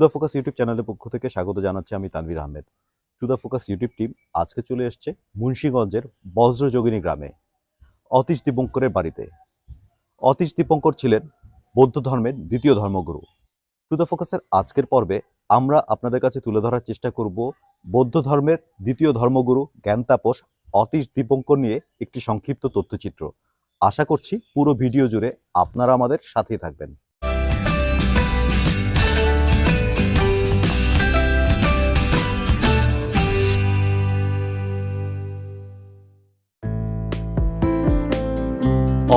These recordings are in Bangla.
দ্য ফোকাস ইউটিউব চ্যানেলের পক্ষ থেকে স্বাগত জানাচ্ছি আমি Tanvir Ahmed. To the focus YouTube team আজকে চলে এসছে মুন্সীগঞ্জের বজ্রযোগিনী গ্রামে, অতীশ দীপঙ্করের বাড়িতে। অতীশ দীপঙ্কর ছিলেন বৌদ্ধ ধর্মের দ্বিতীয় ধর্মগুরু। টু দ্য ফোকাসের আজকের পর্বে আমরা আপনাদের কাছে তুলে ধরার চেষ্টা করব বৌদ্ধ ধর্মের দ্বিতীয় ধর্মগুরু জ্ঞান তাপস অতীশ দীপঙ্কর নিয়ে একটি সংক্ষিপ্ত তথ্যচিত্র। আশা করছি পুরো ভিডিও জুড়ে আপনারা আমাদের সাথেই থাকবেন।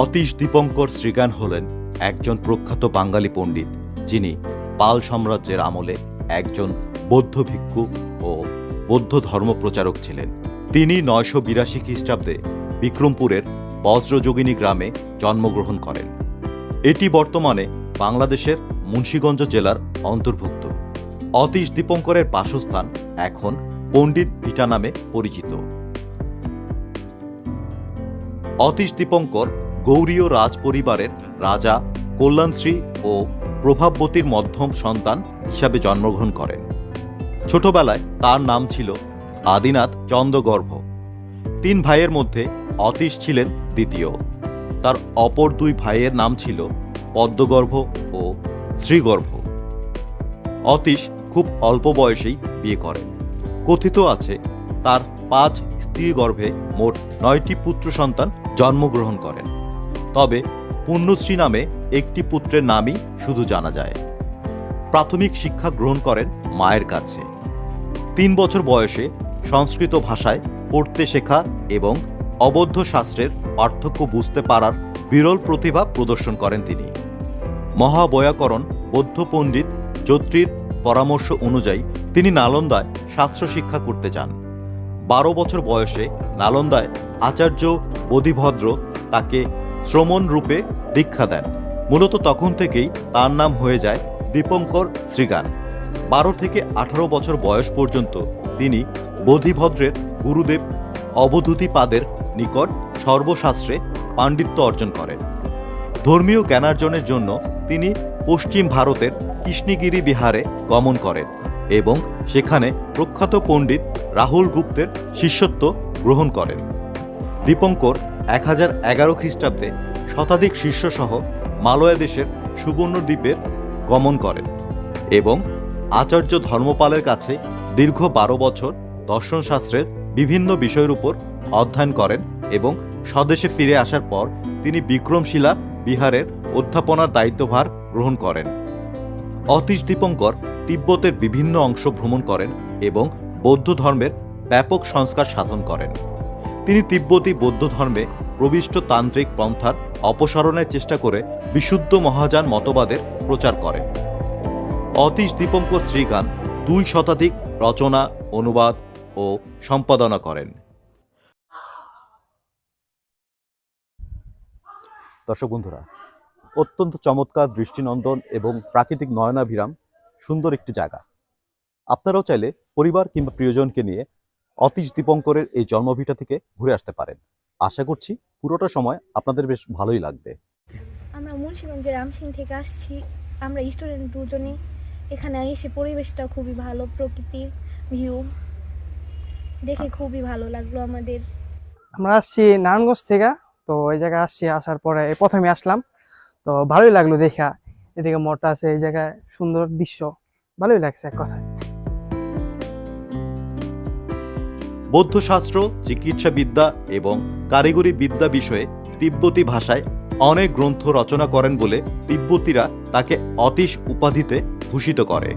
অতীশ দীপঙ্কর শ্রীগান হলেন একজন প্রখ্যাত বাঙালি পণ্ডিত, যিনি পাল সাম্রাজ্যের আমলে একজন বৌদ্ধ ভিক্ষু ও বৌদ্ধ ধর্মপ্রচারক ছিলেন। তিনি নয়শো বিরাশি খ্রিস্টাব্দে বিক্রমপুরের বজ্রযোগিনী গ্রামে জন্মগ্রহণ করেন। এটি বর্তমানে বাংলাদেশের মুন্সীগঞ্জ জেলার অন্তর্ভুক্ত। অতীশ দীপঙ্করের বাসস্থান এখন পণ্ডিত ভিটা নামে পরিচিত। অতীশ দীপঙ্কর গৌরীয় রাজ পরিবারের রাজা কল্যাণশ্রী ও প্রভাববতীর মধ্যম সন্তান হিসাবে জন্মগ্রহণ করেন। ছোটবেলায় তার নাম ছিল আদিনাথ চন্দ্রগর্ভ। তিন ভাইয়ের মধ্যে অতীশ ছিলেন দ্বিতীয়। তার অপর দুই ভাইয়ের নাম ছিল পদ্মগর্ভ ও শ্রীগর্ভ। অতীশ খুব অল্প বয়সেই বিয়ে করেন। কথিত আছে, তার পাঁচ স্ত্রী গর্ভে মোট নয়টি পুত্র সন্তান জন্মগ্রহণ করেন। তবে পুণ্যশ্রী নামে একটি পুত্রের নামই শুধু জানা যায়। প্রাথমিক শিক্ষা গ্রহণ করেন মায়ের কাছে। তিন বছর বয়সে সংস্কৃত ভাষায় পড়তে শেখা এবং অবদ্ধ শাস্ত্রের পার্থক্য বুঝতে পারার বিরল প্রতিভা প্রদর্শন করেন তিনি। মহাবয়াকরণ বৌদ্ধ পণ্ডিত যত্রীর পরামর্শ অনুযায়ী তিনি নালন্দায় শাস্ত্র শিক্ষা করতে যান বারো বছর বয়সে নালন্দায় আচার্য বোধিভদ্র তাকে শ্রমণ রূপে দীক্ষা দেন। মূলত তখন থেকেই তার নাম হয়ে যায় দীপঙ্কর শ্রীগান। বারো থেকে আঠারো বছর বয়স পর্যন্ত তিনি বোধিভদ্রের গুরুদেব অবধূতিপাদের নিকট সর্বশাস্ত্রে পাণ্ডিত্য অর্জন করেন। ধর্মীয় জ্ঞানার্জনের জন্য তিনি পশ্চিম ভারতের কৃষ্ণগিরি বিহারে গমন করেন এবং সেখানে প্রখ্যাত পণ্ডিত রাহুল গুপ্তের শিষ্যত্ব গ্রহণ করেন। দীপঙ্কর এক হাজার এগারো খ্রিস্টাব্দে শতাধিক শিষ্যসহ মালয়া দেশের সুবর্ণদ্বীপের গমন করেন এবং আচার্য ধর্মপালের কাছে দীর্ঘ বারো বছর দর্শনশাস্ত্রের বিভিন্ন বিষয়ের উপর অধ্যয়ন করেন এবং স্বদেশে ফিরে আসার পর তিনি বিক্রমশিলা বিহারের অধ্যাপনার দায়িত্বভার গ্রহণ করেন। অতীশ দীপঙ্কর তিব্বতের বিভিন্ন অংশ ভ্রমণ করেন এবং বৌদ্ধ ধর্মের ব্যাপক সংস্কার সাধন করেন। তিনি তিব্বতী বৌদ্ধ ধর্মে প্রবিষ্ট তান্ত্রিক পন্থার অপসারণের চেষ্টা করে বিশুদ্ধ মহাযান মতবাদের প্রচার করেন। অতীশ দীপঙ্কর শ্রীগান দুই শতাধিক রচনা, অনুবাদ ও সম্পাদনা করেন। দর্শক বন্ধুরা, অত্যন্ত চমৎকার দৃষ্টিনন্দন এবং প্রাকৃতিক নয়নাভিরাম সুন্দর একটি জায়গা। আপনারাও চাইলে পরিবার কিংবা প্রিয়জনকে নিয়ে অতীশ দীপঙ্করের এই জন্মভিটা থেকে ঘুরে আসতে পারেন। আশা করছি পুরোটা সময় আপনাদের বেশ ভালোই লাগবে। আমরা মুন্সিগঞ্জের রামসিং থেকে আসছি। আমরা স্টুডেন্ট দুজনে। এখানে এসে পরিবেশটা খুবই ভালো প্রকৃতির ভিউ দেখে খুবই ভালো লাগল আমাদের। আমরা আসছি নারায়ণগঞ্জ থেকে তো এই জায়গায় আসছি আসার পরে প্রথমে আসলাম। তো ভালোই লাগল দেখা। এদিকে মঠটা আছে এই জায়গায় সুন্দর দৃশ্য। ভালোই লাগছে এক কথায়। বৌদ্ধশাস্ত্র, চিকিৎসাবিদ্যা এবং কারিগরি বিদ্যা বিষয়ে তিব্বতী ভাষায় অনেক গ্রন্থ রচনা করেন বলে তিব্বতীরা তাকে অতীশ উপাধিতে ভূষিত করে।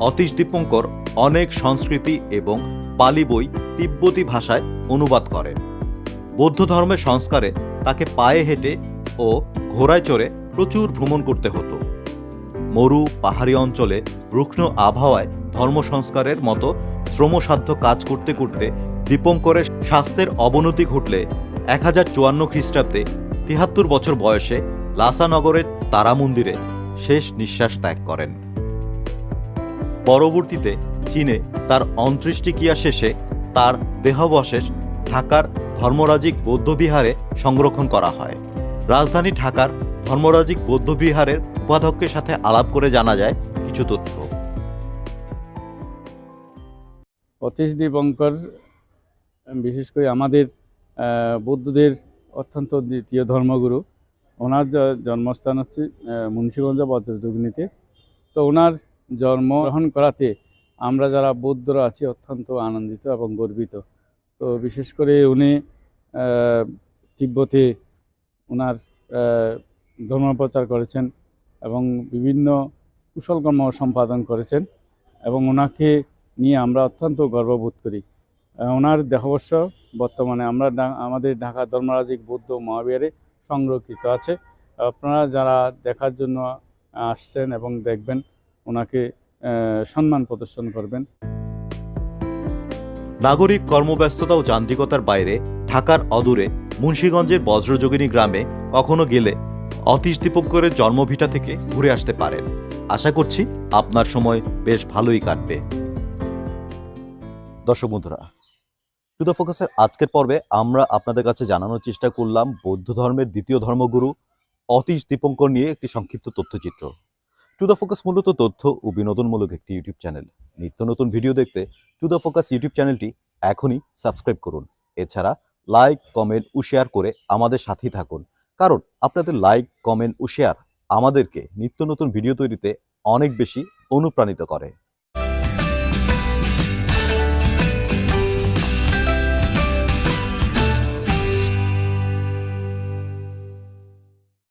অতীশ দীপঙ্কর অনেক সংস্কৃতি এবং পালি বই তিব্বতী ভাষায় অনুবাদ করেন। বৌদ্ধ ধর্মের সংস্কারে তাকে পায়ে হেঁটে ও ঘোড়ায় চড়ে প্রচুর ভ্রমণ করতে হতো। মরু পাহাড়ি অঞ্চলে রুগ্ন আবহাওয়ায় ধর্ম সংস্কারের মতো শ্রমসাধ্য কাজ করতে করতে দীপঙ্করের স্বাস্থ্যের অবনতি ঘটলে এক হাজার চুয়ান্ন খ্রিস্টাব্দে তিহাত্তর বছর বয়সে লাসানগরের তারা মন্দিরে শেষ নিঃশ্বাস ত্যাগ করেন। পরবর্তীতে চীনে তার অন্ত্যেষ্টিক্রিয়া শেষে তার দেহাবশেষ ঢাকার ধর্মরাজিক বৌদ্ধবিহারে সংরক্ষণ করা হয়। রাজধানী ঢাকার ধর্মরাজিক বৌদ্ধবিহারের উপাধ্যক্ষের সাথে আলাপ করে জানা যায় কিছু তথ্য। অতীশ দীপঙ্কর বিশেষ করে আমাদের বৌদ্ধদের অত্যন্ত দ্বিতীয় ধর্মগুরু। ওনার জন্মস্থান হচ্ছে মুন্সীগঞ্জ বজ্রযোগিনীতে। তো ওনার জন্মগ্রহণ করাতে আমরা যারা বৌদ্ধরা আছি অত্যন্ত আনন্দিত এবং গর্বিত। তো বিশেষ করে উনি তিব্বতে ওনার আহ, ধর্মপ্রচার করেছেন এবং বিভিন্ন কুশলকর্ম সম্পাদন করেছেন এবং ওনাকে নিয়ে আমরা অত্যন্ত গর্ববোধ করি। ওনার দেহবর্ষ বর্তমানে আমরা আমাদের ঢাকা ধর্মরাজিক বৌদ্ধ মহাবিহারে সংরক্ষিত আছে। আপনারা যারা দেখার জন্য আসছেন এবং দেখবেন, ওনাকে সম্মান প্রদর্শন করবেন। নাগরিক কর্মব্যস্ততা ও যান্ত্রিকতার বাইরে ঢাকার অদূরে মুন্সীগঞ্জের বজ্রযোগিনী গ্রামে কখনো গেলে অতীশ দীপঙ্করের জন্মভিটা থেকে ঘুরে আসতে পারেন। আশা করছি আপনার সময় বেশ ভালোই কাটবে। দর্শক বন্ধুরা টু দ্য ফোকাসের আজকের পর্বে আমরা আপনাদের কাছে জানানোর চেষ্টা করলাম বৌদ্ধ ধর্মের দ্বিতীয় ধর্মগুরু অতীশ দীপঙ্কর নিয়ে একটি সংক্ষিপ্ত তথ্যচিত্র। টু দ্য ফোকাস মূলত তথ্য ও বিনোদনমূলক একটি ইউটিউব চ্যানেল। নিত্য নতুন ভিডিও দেখতে টু দ্য ফোকাস ইউটিউব চ্যানেলটি এখনই সাবস্ক্রাইব করুন। এছাড়া লাইক, কমেন্ট ও শেয়ার করে আমাদের সাথেই থাকুন। কারণ আপনাদের লাইক, কমেন্ট ও শেয়ার আমাদেরকে নিত্য নতুন ভিডিও তৈরিতে অনেক বেশি অনুপ্রাণিত করে।